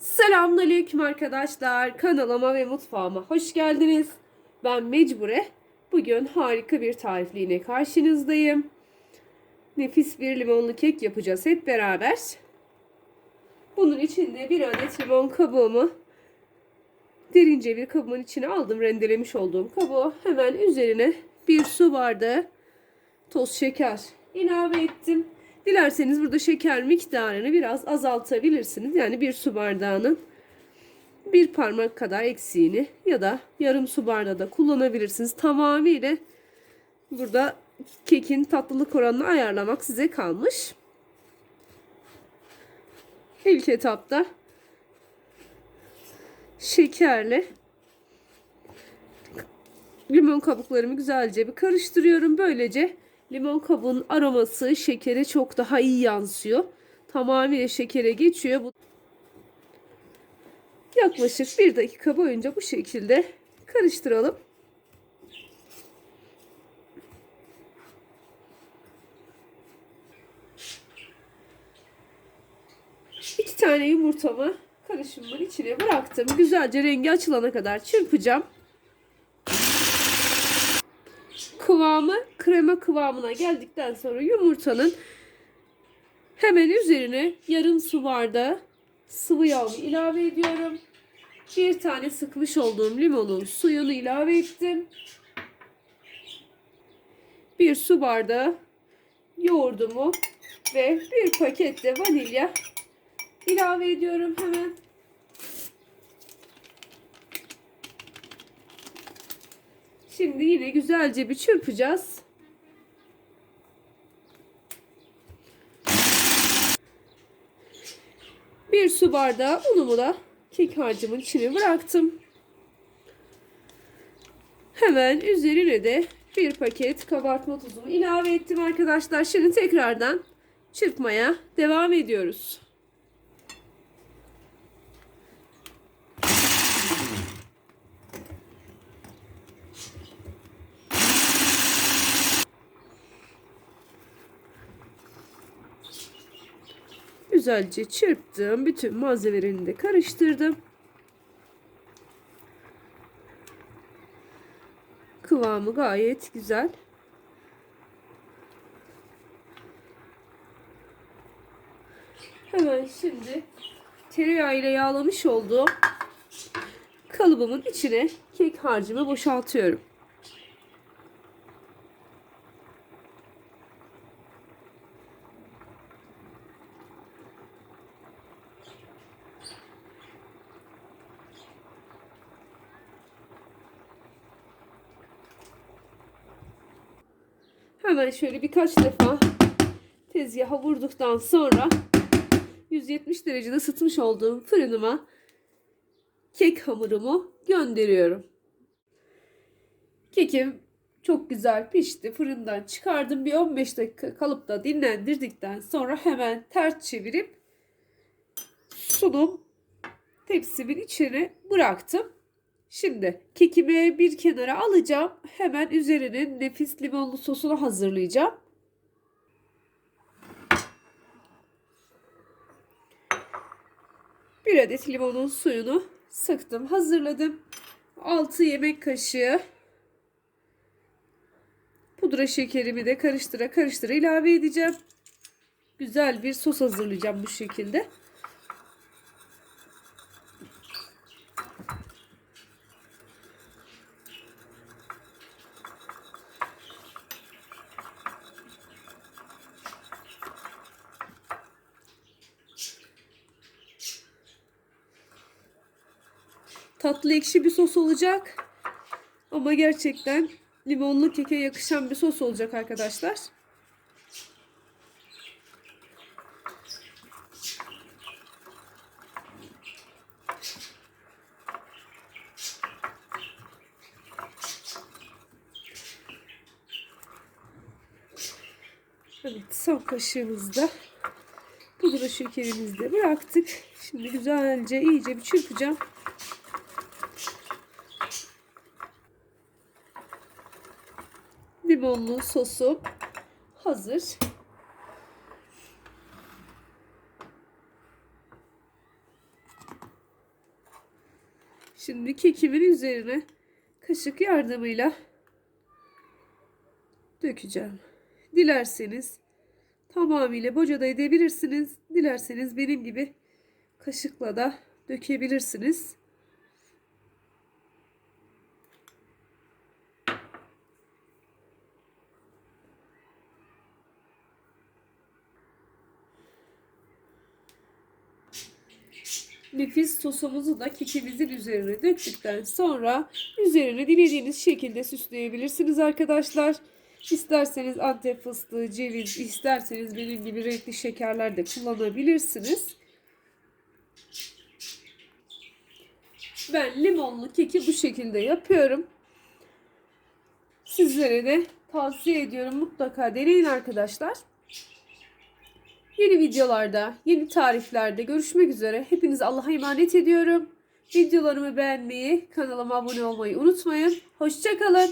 Selamünaleyküm arkadaşlar. Kanalıma ve mutfağıma hoş geldiniz. Ben Mecbure. Bugün harika bir tarifle yine karşınızdayım. Nefis bir limonlu kek yapacağız hep beraber. Bunun içinde bir adet limon kabuğumu derince bir kabımın içine aldım. Rendelemiş olduğum kabuğu. Hemen üzerine bir su bardağı toz şeker ilave ettim. Dilerseniz burada şeker miktarını biraz azaltabilirsiniz. Yani bir su bardağının bir parmak kadar eksiğini ya da yarım su bardağı da kullanabilirsiniz. Tamamıyla burada kekin tatlılık oranını ayarlamak size kalmış. İlk etapta şekerle limon kabuklarımı güzelce bir karıştırıyorum. Böylece limon kabuğunun aroması şekere çok daha iyi yansıyor. Tamamıyla şekere geçiyor. Yaklaşık bir dakika boyunca bu şekilde karıştıralım. İki tane yumurtamı karışımın içine bıraktım. Güzelce rengi açılana kadar çırpacağım. Kıvamı krema kıvamına geldikten sonra yumurtanın hemen üzerine yarım su bardağı sıvı yağımı ilave ediyorum. Bir tane sıkmış olduğum limonun suyunu ilave ettim. Bir su bardağı yoğurdumu ve bir paket de vanilya ilave ediyorum hemen. Şimdi yine güzelce bir çırpacağız. Bir su bardağı unumu da kek harcımın içine bıraktım. Hemen üzerine de bir paket kabartma tuzumu ilave ettim arkadaşlar. Şimdi tekrardan çırpmaya devam ediyoruz. Güzelce çırptım. Bütün malzemelerini de karıştırdım. Kıvamı gayet güzel. Hemen şimdi tereyağı ile yağlamış olduğum kalıbımın içine kek harcımı boşaltıyorum. Hemen şöyle birkaç defa tezgaha vurduktan sonra 170 derecede ısıtmış olduğum fırınıma kek hamurumu gönderiyorum. Kekim çok güzel pişti. Fırından çıkardım. Bir 15 dakika kalıpta dinlendirdikten sonra hemen ters çevirip sunum tepsimin içine bıraktım. Şimdi kekimi bir kenara alacağım. Hemen üzerine nefis limonlu sosunu hazırlayacağım. Bir adet limonun suyunu sıktım, hazırladım. 6 yemek kaşığı pudra şekerimi de karıştıra karıştıra ilave edeceğim. Güzel bir sos hazırlayacağım bu şekilde. Tatlı ekşi bir sos olacak. Ama gerçekten limonlu keke yakışan bir sos olacak arkadaşlar. Evet son kaşığımızda pudra şekerimizi de bıraktık. Şimdi güzelce iyice bir çırpacağım. Limonlu sosu hazır. Şimdi kekimin üzerine kaşık yardımıyla dökeceğim. Dilerseniz tamamıyla bocada edebilirsiniz. Dilerseniz benim gibi kaşıkla da dökebilirsiniz. Nefis sosumuzu da kekimizin üzerine döktükten sonra üzerine dilediğiniz şekilde süsleyebilirsiniz arkadaşlar. İsterseniz antep fıstığı, ceviz, isterseniz benim gibi renkli şekerler de kullanabilirsiniz. Ben limonlu keki bu şekilde yapıyorum. Sizlere de tavsiye ediyorum. Mutlaka deneyin arkadaşlar. Yeni videolarda, yeni tariflerde görüşmek üzere. Hepinizi Allah'a emanet ediyorum. Videolarımı beğenmeyi, kanalıma abone olmayı unutmayın. Hoşçakalın.